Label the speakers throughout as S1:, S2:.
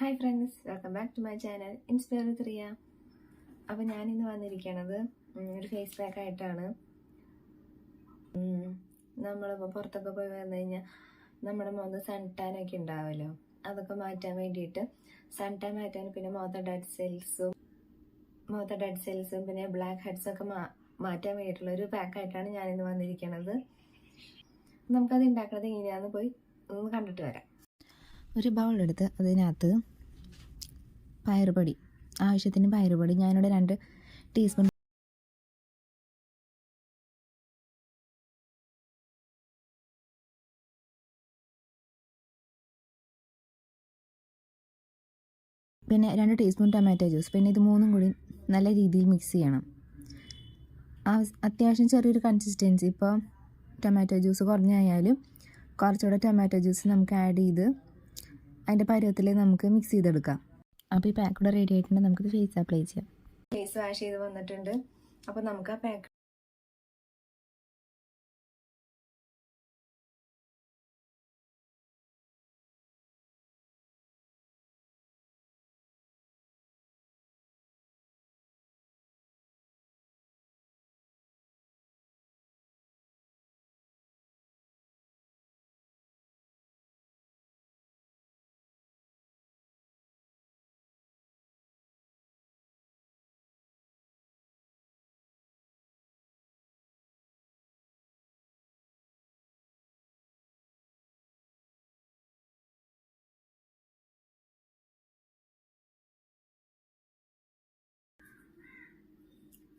S1: Hi friends welcome back to my channel inspire with Riya അപ്പോൾ ഞാനിന്ന് വന്നിരിക്കണത് ഒരു face pack ആയിട്ടാണ്. നമ്മളിപ്പോൾ പുറത്തൊക്കെ പോയി വന്നു കഴിഞ്ഞാൽ നമ്മുടെ മുഖത്ത് സൺ ടാൻ ഒക്കെ ഉണ്ടാവുമല്ലോ അതൊക്കെ മാറ്റാൻ വേണ്ടിയിട്ട് സൺ ടാൻ മാറ്റാൻ പിന്നെ മുഖത്തെ ഡെഡ് സെൽസും മുഖത്തെ ഡെഡ് സെൽസും പിന്നെ ബ്ലാക്ക് ഹെഡ്സും ഒക്കെ മാറ്റാൻ വേണ്ടിയിട്ടുള്ള ഒരു പാക്കായിട്ടാണ് ഞാനിന്ന് വന്നിരിക്കണത്. നമുക്കത് ഉണ്ടാക്കുന്നത് എങ്ങനെയാണെന്ന് പോയി ഒന്ന് കണ്ടിട്ട് വരാം.
S2: ഒരു ബൗളെടുത്ത് അതിനകത്ത് പയറുപൊടി ആവശ്യത്തിന് പയറുപൊടി ഞാനിവിടെ രണ്ട് ടീസ്പൂൺ പിന്നെ രണ്ട് ടീസ്പൂൺ ടൊമാറ്റോ ജ്യൂസ് പിന്നെ ഇത് മൂന്നും കൂടി നല്ല രീതിയിൽ മിക്സ് ചെയ്യണം. അത്യാവശ്യം ചെറിയൊരു കൺസിസ്റ്റൻസി ഇപ്പോൾ ടൊമാറ്റോ ജ്യൂസ് കുറഞ്ഞായാലും കുറച്ചുകൂടെ ടൊമാറ്റോ ജ്യൂസ് നമുക്ക് ആഡ് ചെയ്ത് അതിന്റെ പരുവത്തിൽ നമുക്ക് മിക്സ് ചെയ്തെടുക്കാം. അപ്പോൾ ഈ പാക്ക് കൂടെ റെഡി ആയിട്ടുണ്ട് നമുക്കിത് ഫേസ് അപ്ലൈ ചെയ്യാം.
S1: ഫേസ് വാഷ് ചെയ്ത് വന്നിട്ടുണ്ട്. അപ്പോൾ നമുക്ക് ആ പാക്ക്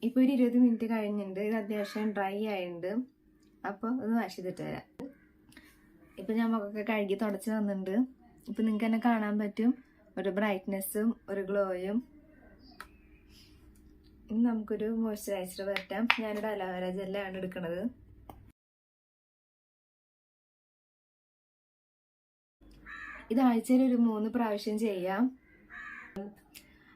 S1: ഇപ്പോൾ ഒരു ഇരുപത് മിനിറ്റ് കഴിഞ്ഞിട്ടുണ്ട് ഇത് അത്യാവശ്യം ഡ്രൈ ആയിട്ടുണ്ട് അപ്പോൾ ഒന്ന് വാഷ് ചെയ്തിട്ട് വരാം. ഇപ്പം ഞാൻ മുഖമൊക്കെ കഴുകി തുടച്ച് വന്നിട്ടുണ്ട് ഇപ്പം നിങ്ങൾക്ക് തന്നെ കാണാൻ പറ്റും. ഒരു ബ്രൈറ്റ്നെസ്സും ഒരു ഗ്ലോയും. ഇനി നമുക്കൊരു മോയ്സ്ചറൈസർ വരട്ടാം. ഞാനിവിടെ അലോവേര ജെല്ലാണ് എടുക്കുന്നത് ഇത് ആഴ്ചയിൽ ഒരു മൂന്ന് പ്രാവശ്യം ചെയ്യാം.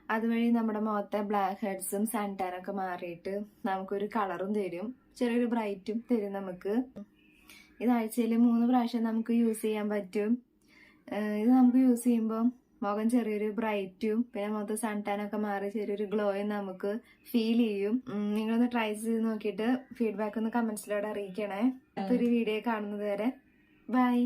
S1: അതുവഴി നമ്മുടെ മുഖത്തെ ബ്ലാക്ക് ഹെഡ്സും സൺടാനൊക്കെ മാറിയിട്ട് നമുക്കൊരു കളറും തരും. ചെറിയൊരു ബ്രൈറ്റും തരും നമുക്ക്. ഇത് ആഴ്ചയിൽ മൂന്ന് പ്രാവശ്യം നമുക്ക് യൂസ് ചെയ്യാൻ പറ്റും. ഇത് നമുക്ക് യൂസ് ചെയ്യുമ്പോൾ മുഖം ചെറിയൊരു ബ്രൈറ്റും പിന്നെ മുഖത്ത് സൺടാനൊക്കെ മാറി ചെറിയൊരു ഗ്ലോയും നമുക്ക് ഫീൽ ചെയ്യും. നിങ്ങളൊന്ന് ട്രൈ ചെയ്ത് നോക്കിയിട്ട് ഫീഡ്ബാക്ക് ഒന്ന് കമന്റ്സിലൂടെ അറിയിക്കണേ. അടുത്തൊരു വീഡിയോ കാണുന്നത് വരെ. ബൈ